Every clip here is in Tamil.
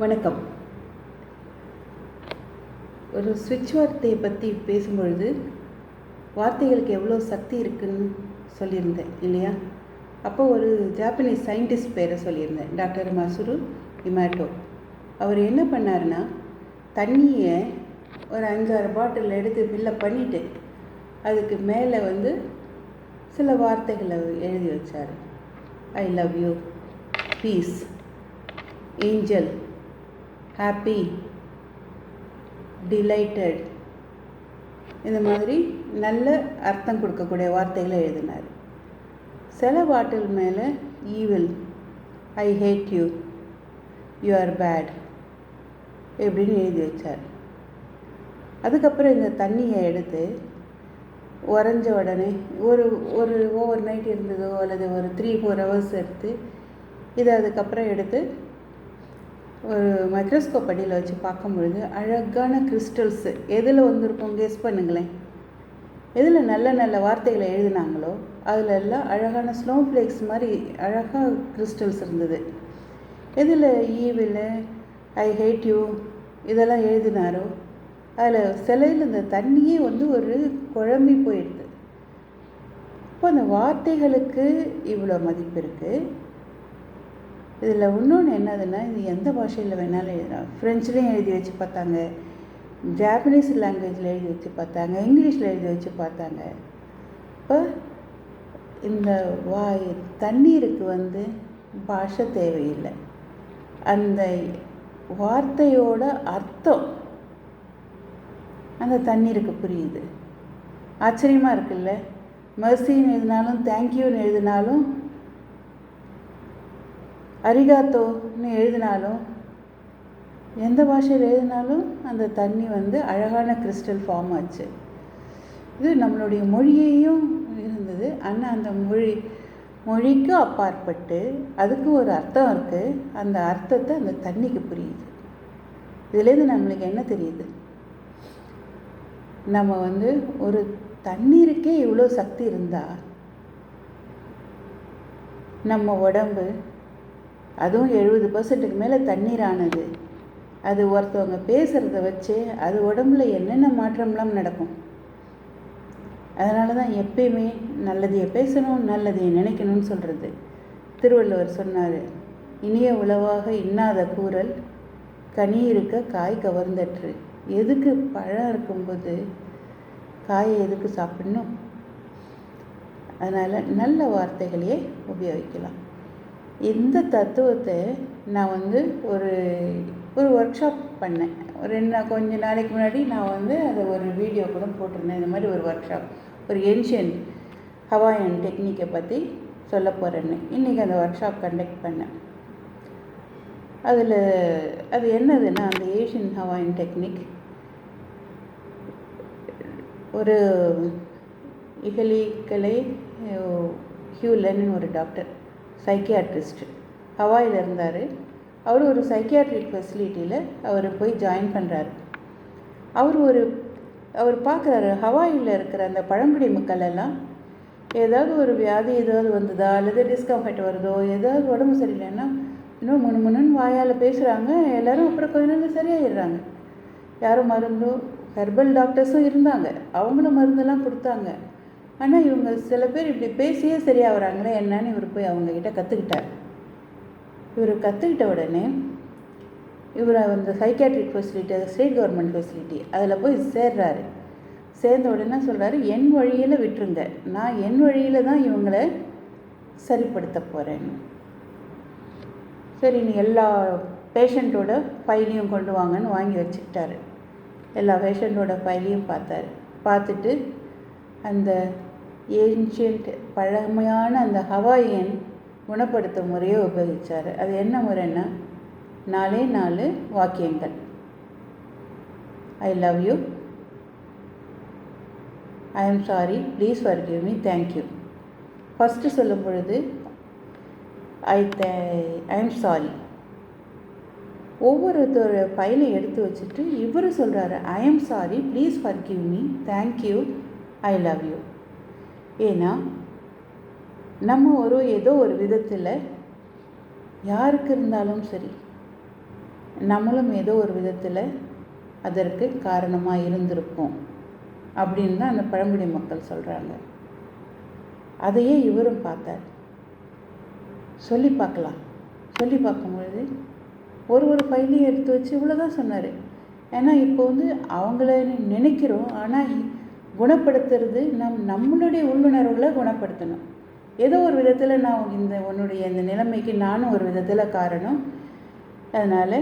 வணக்கம். ஒரு சுவிட்ச் வார்த்தையை பற்றி பேசும்பொழுது வார்த்தைகளுக்கு எவ்வளோ சக்தி இருக்குன்னு சொல்லியிருந்தேன் இல்லையா? அப்போ ஒரு ஜாப்பனீஸ் சயின்டிஸ்ட் பேரை சொல்லியிருந்தேன் டாக்டர் மசுரு இமாட்டோ அவர் என்ன பண்ணாருன்னா தண்ணியை ஒரு அஞ்சாறு பாட்டில் எடுத்து ஃபில்லப் பண்ணிவிட்டு அதுக்கு மேலே வந்து சில வார்த்தைகளை எழுதி வச்சார். I love you peace angel happy delighted இந்த மாதிரி நல்ல அர்த்தம் கொடுக்கக்கூடிய வார்த்தைகளை எழுதினார். சில பாட்டில் மேலே evil I hate you you are bad எப்படின்னு எழுதி வச்சார். அதுக்கப்புறம் இந்த தண்ணியை எடுத்து உறைஞ்ச உடனே ஒரு ஒரு ஓவர் நைட் இருந்ததோ அல்லது ஒரு த்ரீ ஃபோர் ஹவர்ஸ் எடுத்து இதை அதுக்கப்புறம் எடுத்து ஒரு மைக்ரோஸ்கோப் அடியில் வச்சு பார்க்கும் பொழுது அழகான கிறிஸ்டல்ஸு எதில் வந்திருக்கும் கெஸ் பண்ணுங்களேன். எதில் நல்ல நல்ல வார்த்தைகளை எழுதினாங்களோ அதில் எல்லாம் அழகான ஸ்னோ ஃப்ளேக்ஸ் மாதிரி அழகாக கிறிஸ்டல்ஸ் இருந்தது. எதில் ஈவில் ஐ ஹேட் யூ இதெல்லாம் எழுதினாரோ அதில் சிலையில் இந்த தண்ணியே வந்து ஒரு குழம்பி போயிடுது. இப்போ அந்த வார்த்தைகளுக்கு இவ்வளோ மதிப்பு இருக்குது இதில் இன்னொன்று என்னதுன்னா இது எந்த பாஷையில் வேணாலும் எழுதலாம். ஃப்ரெஞ்சுலேயும் எழுதி வச்சு பார்த்தாங்க. ஜாப்பனீஸ் லாங்குவேஜில் எழுதி வச்சு பார்த்தாங்க. இங்கிலீஷில் எழுதி வச்சு பார்த்தாங்க. இப்போ இந்த வாய் தண்ணீருக்கு வந்து பாஷை தேவையில்லை. அந்த வார்த்தையோட அர்த்தம் அந்த தண்ணீருக்கு புரியுது. ஆச்சரியமாக இருக்குல்ல? மர்சின்னு எழுதினாலும் தேங்க்யூன்னு எழுதினாலும் அரிகாத்தோன்னு எழுதினாலும் எந்த பாஷையில் எழுதினாலும் அந்த தண்ணி வந்து அழகான கிறிஸ்டல் ஃபார்ம் ஆச்சு. இது நம்மளுடைய மொழியையும் இருந்தது. ஆனால் அந்த மொழி மொழிக்கு அப்பாற்பட்டு அதுக்கு ஒரு அர்த்தம் இருக்குது அந்த அர்த்தத்தை அந்த தண்ணிக்கு புரியுது. இதுலேருந்து நம்மளுக்கு என்ன தெரியுது? நம்ம வந்து ஒரு தண்ணீருக்கே இவ்வளோ சக்தி இருந்தால் நம்ம உடம்பு அதுவும் எழுபது பர்சன்ட்டுக்கு மேலே தண்ணீரானது. அது ஒருத்தவங்க பேசுகிறத வச்சு அது உடம்புல என்னென்ன மாற்றம்லாம் நடக்கும். அதனால தான் எப்பயுமே நல்லதையே பேசணும் நல்லதையே நினைக்கணும்னு சொல்கிறது திருவள்ளுவர் சொன்னார் இனிய உளவாக இன்னாத கூறல் கனி இருக்க காய் கவர்ந்தற்று. எதுக்கு பழம் இருக்கும்போது காயை எதுக்கு சாப்பிடணும்? அதனால் நல்ல வார்த்தைகளையே உபயோகிக்கலாம். இந்த தத்துவத்தை நான் வந்து ஒரு ஒரு ஒர்க் ஷாப் பண்ணேன். ஒரு ரெண்டு கொஞ்ச நாளைக்கு முன்னாடி நான் வந்து அதை ஒரு வீடியோ கூட போட்டிருந்தேன். இந்த மாதிரி ஒரு ஒர்க் ஷாப் ஒரு ஏன்ஷியன் ஹவாயன் டெக்னிக்கை பற்றி சொல்ல போகிறேன்னு இன்றைக்கி அந்த ஒர்க் ஷாப் கண்டக்ட் பண்ணேன். அதில் அது என்னதுன்னா அந்த ஏஷியன் ஹவாயன் டெக்னிக் ஒரு இகலிக்கலை ஹியூலன்னு ஒரு டாக்டர் சைக்கியாட்ரிஸ்ட் ஹவாயில் இருந்தார். அவர் ஒரு சைக்கியாட்ரிக் ஃபெசிலிட்டியில் அவர் போய் ஜாயின் பண்ணுறாரு அவர் ஒரு அவர் பார்க்குறாரு ஹவாயில் இருக்கிற அந்த பழங்குடி மக்கள் எல்லாம் ஏதாவது ஒரு வியாதி ஏதாவது வந்ததா? அல்லது டிஸ்கம்ஃபர்ட் வருதோ? ஏதாவது உடம்பு சரியில்லைன்னா இன்னும் முணு முணுன்னு வாயால் பேசுகிறாங்க எல்லோரும் அப்புறம் கொஞ்ச நாள் சரியாயிடுறாங்க. யாரும் மருந்தோ ஹெர்பல் டாக்டர்ஸும் இருந்தாங்க. அவங்களும் மருந்தெல்லாம் கொடுத்தாங்க. ஆனால் இவங்க சில பேர் இப்படி பேசியே சரியாகிறாங்களே என்னன்னு இவர் போய் அவங்கக்கிட்ட கற்றுக்கிட்டார் இவர் கற்றுக்கிட்ட உடனே இவர் அந்த சைக்காட்ரிக் ஃபெசிலிட்டி அது ஸ்டேட் கவர்மெண்ட் ஃபெசிலிட்டி அதில் போய் சேர்றாரு. சேர்ந்த உடனே சொல்கிறாரு என் வழியில் விட்டுருங்க. நான் என் வழியில் தான் இவங்களை சரிப்படுத்த போகிறேன்னு சரி நீ எல்லா பேஷண்ட்டோட ஃபைலையும் கொண்டு வாங்கன்னு வாங்கி வச்சுக்கிட்டாரு. எல்லா பேஷண்ட்டோட ஃபைலையும் பார்த்தாரு. பார்த்துட்டு அந்த ஏன்ஷியன்ட் பழமையான அந்த ஹவாயன் குணப்படுத்தும் முறையை உபயோகித்தார் அது என்ன முறைன்னா நாலே நாலு வாக்கியங்கள். I love you I am sorry please forgive me thank you first சொல்லும் பொழுது ஐ தே ஐ எம் சாரி ஒவ்வொருத்தர் ஃபைலை எடுத்து வச்சுட்டு இவர் சொல்கிறாரு I am sorry please forgive me thank you I love you ஏன்னா நம்ம ஒரு ஏதோ ஒரு விதத்தில் யாருக்கு இருந்தாலும் சரி நம்மளும் ஏதோ ஒரு விதத்தில் அதற்கு காரணமாக இருந்திருப்போம் அப்படின்னு தான் அந்த பழங்குடி மக்கள் சொல்கிறாங்க அதையே இவரும் பார்த்தார். சொல்லி பார்க்கலாம். சொல்லி பார்க்கும்பொழுது ஒரு ஒரு ஃபைலையும் எடுத்து வச்சு இவ்வளோதான் சொன்னார். ஏன்னா இப்போ வந்து அவங்கள நினைக்கிறோம். ஆனால் குணப்படுத்துறது நம் நம்மளுடைய உள்ளுணர்வுகளை குணப்படுத்தணும். ஏதோ ஒரு விதத்தில் நான் இந்த உன்னுடைய இந்த நிலைமைக்கு நானும் ஒரு விதத்தில் காரணம். அதனால்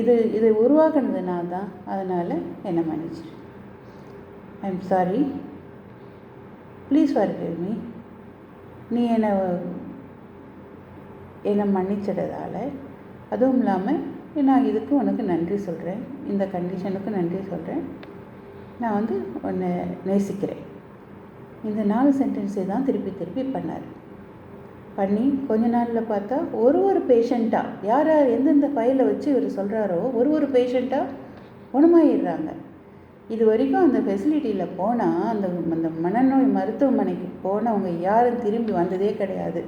இது இதை உருவாக்குனது நான் தான் அதனால் என்னை மன்னிச்சிரு. I am sorry please forgive me நீ என்னை என்னை மன்னிச்சிடதால் அதுவும் இல்லாமல் நான் இதுக்கு உனக்கு நன்றி சொல்கிறேன் இந்த கண்டிஷனுக்கு நன்றி சொல்கிறேன் நான் வந்து உன்னை நேசிக்கிறேன். இந்த நாலு சென்டென்ஸை தான் திருப்பி திருப்பி பண்ணார். பண்ணி கொஞ்ச நாளில் பார்த்தா ஒரு ஒரு பேஷண்ட்டாக யார் யார் எந்தெந்த ஃபைலை வச்சு இவர் சொல்கிறாரோ ஒரு ஒரு பேஷண்ட்டாக குணமாயிடுறாங்க. இது வரைக்கும் அந்த ஃபெசிலிட்டியில் போனால் அந்த அந்த மனநோய் மருத்துவமனைக்கு போனவங்க யாரும் திரும்பி வந்ததே கிடையாது.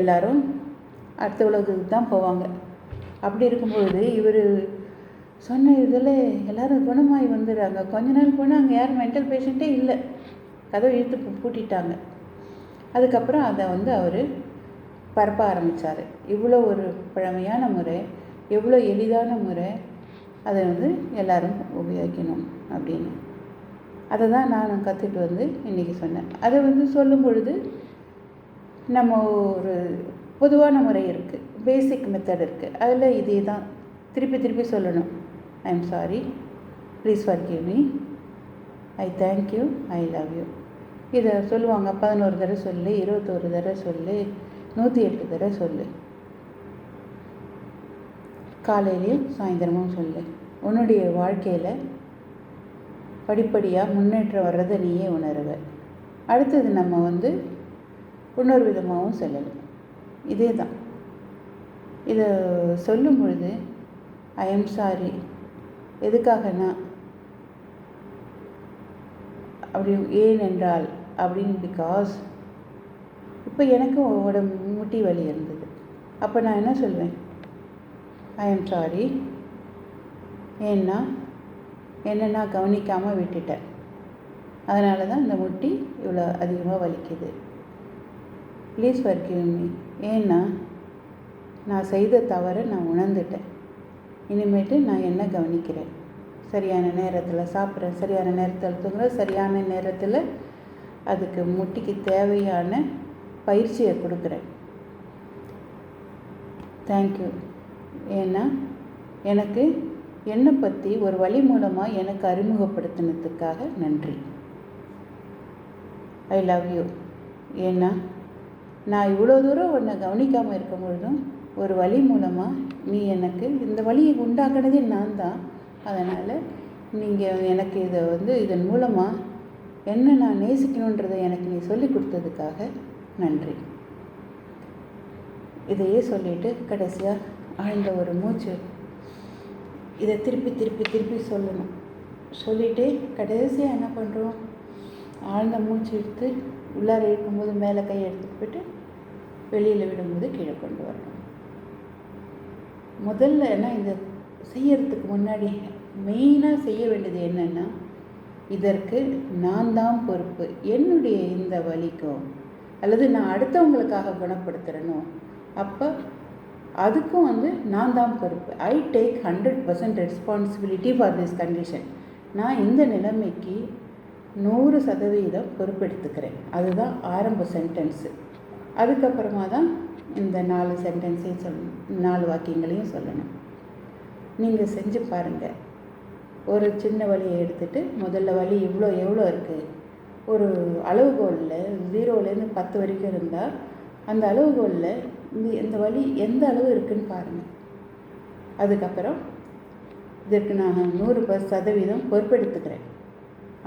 எல்லாரும் அடுத்த உலகத்துக்கு தான் போவாங்க. அப்படி இருக்கும்பொழுது இவர் சொன்ன இதில் எல்லோரும் குணமாகி வந்துடுறாங்க. கொஞ்ச நாள் போனால் அங்கே யாரும் மென்டல் பேஷண்ட்டே இல்லை. கதவை இழுத்து பூட்டிட்டாங்க. அதுக்கப்புறம் அதை வந்து அவர் பரப்ப ஆரம்பித்தார் இவ்வளோ ஒரு பழமையான முறை எவ்வளோ எளிதான முறை அதை வந்து எல்லாரும் உபயோகிக்கணும் அப்படின்னு. அதை தான் நான் கற்றுட்டு வந்து இன்றைக்கி சொன்னேன். அதை வந்து சொல்லும் பொழுது நம்ம ஒரு பொதுவான முறை இருக்குது பேசிக் மெத்தட் இருக்குது அதில் இதே தான். திருப்பி திருப்பி சொல்லணும். I am sorry please forgive me I thank you I love you இதை சொல்லுவாங்க. பதினோரு தடவை சொல்லு இருபத்தோரு தடவை சொல்லு நூற்றி எட்டு தடவை சொல்லு. காலையிலையும் சாயந்தரமும் சொல்லு. உன்னுடைய வாழ்க்கையில் படிப்படியாக முன்னேற்றம் வர்றதை நீயே உணருவ. அடுத்தது நம்ம வந்து இன்னொரு விதமாகவும் சொல்லலாம் இதே தான் இதை சொல்லும் பொழுது ஐ எம் சாரி எதுக்காகனா? அப்படி ஏனென்றால் அப்படின்னு பிகாஸ் இப்போ எனக்கும் உடம்பு முட்டி வலி இருந்தது. அப்போ நான் என்ன சொல்வேன்? ஐ எம் சாரி ஏன்னா என்ன நான் கவனிக்காமல் விட்டுட்டேன். அதனால தான் இந்த முட்டி இவ்வளோ அதிகமாக வலிக்குது. ப்ளீஸ் forgive மீ ஏன்னா நான் செய்த தவறை நான் உணர்ந்துட்டேன். இனிமேட்டு நான் என்ன கவனிக்கிறேன்? சரியான நேரத்தில் சாப்பிட்றேன் சரியான நேரத்தில் தூங்குறேன் சரியான நேரத்தில் அதுக்கு முட்டிக்கு தேவையான பயிற்சியை கொடுக்குறேன். தேங்க்யூ ஏன்னா எனக்கு என்னை பற்றி ஒரு வழி மூலமாக எனக்கு அறிமுகப்படுத்தினதுக்காக நன்றி. ஐ லவ் யூ ஏன்னா நான் இவ்வளோ தூரம் உன்னை கவனிக்காமல் இருக்கும் பொழுதும் ஒரு வழி மூலமாக நீ எனக்கு இந்த வழியை உண்டாக்குனதே நான் தான் அதனால் நீங்கள் எனக்கு இதை வந்து இதன் மூலமாக என்ன நான் நேசிக்கணுன்றதை எனக்கு நீ சொல்லி கொடுத்ததுக்காக நன்றி. இதையே சொல்லிட்டு கடைசியாக ஆழ்ந்த ஒரு மூச்சு இதை திருப்பி திருப்பி திருப்பி சொல்லணும். சொல்லிட்டு கடைசியாக என்ன பண்ணுறோம் ஆழ்ந்த மூச்சு எடுத்து உள்ளார இருக்கும்போது மேலே கையை எடுத்துகிட்டு போயிட்டு வெளியில் விடும்போது கீழே கொண்டு வரணும். முதல்ல என்ன இந்த செய்யறதுக்கு முன்னாடி மெயினாக செய்ய வேண்டியது என்னென்னா இதற்கு நான் தான் பொறுப்பு. என்னுடைய இந்த வலிக்கும் அல்லது நான் அடுத்தவங்களுக்காக குணப்படுத்துகிறனோ அப்போ அதுக்கும் வந்து நான் தான் பொறுப்பு. I take hundred percent responsibility for this condition நான் இந்த நிலைமைக்கு நூறு சதவீதம் பொறுப்பெடுத்துக்கிறேன். அதுதான் ஆரம்ப சென்டென்ஸு அதுக்கப்புறமா தான் இந்த நாலு சென்டென்ஸையும் சொல் நாலு வாக்கியங்களையும் சொல்லணும். நீங்கள் செஞ்சு பாருங்கள் ஒரு சின்ன வழியை எடுத்துட்டு முதல்ல வழி இவ்வளோ எவ்வளோ இருக்குது ஒரு அளவுகோலில் ஜீரோலேருந்து பத்து வரைக்கும் இருந்தால் அந்த அளவுகோலில் இந்த இந்த வழி எந்த அளவு இருக்குதுன்னு பாருங்கள் அதுக்கப்புறம் இதற்கு நான் நூறு பர் சதவீதம் பொறுப்பெடுத்துக்கிறேன்.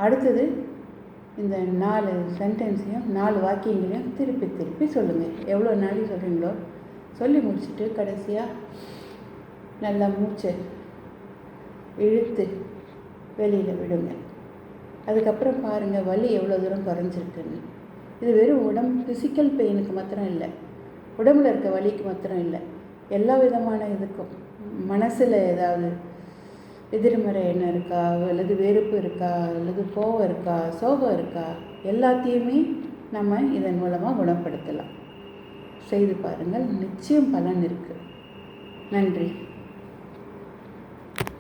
அடுத்தது இந்த நாலு சென்டென்ஸையும் நாலு வாக்கியங்களையும் திருப்பி திருப்பி சொல்லுங்கள் எவ்வளோ நாளை சொல்கிறீங்களோ சொல்லி முடிச்சுட்டு கடைசியாக நல்லா மூச்சை இழுத்து வெளியில் விடுங்க. அதுக்கப்புறம் பாருங்கள் வலி எவ்வளோ தூரம் குறைஞ்சிருக்குன்னு. இது வெறும் உடம்பு ஃபிசிக்கல் பெயினுக்கு மாத்திரம் இல்லை. உடம்புல இருக்க வலிக்கு மாத்திரம் இல்லை. எல்லா விதமான இதுக்கும் மனசில் ஏதாவது எதிர்மறை எண்ணம் இருக்கா? அல்லது வெறுப்பு இருக்கா? அல்லது கோவம் இருக்கா? சோகம் இருக்கா? எல்லாத்தையுமே நம்ம இதன் மூலமாக குணப்படுத்தலாம். செய்து பாருங்கள். நிச்சயம் பலன் இருக்குது நன்றி.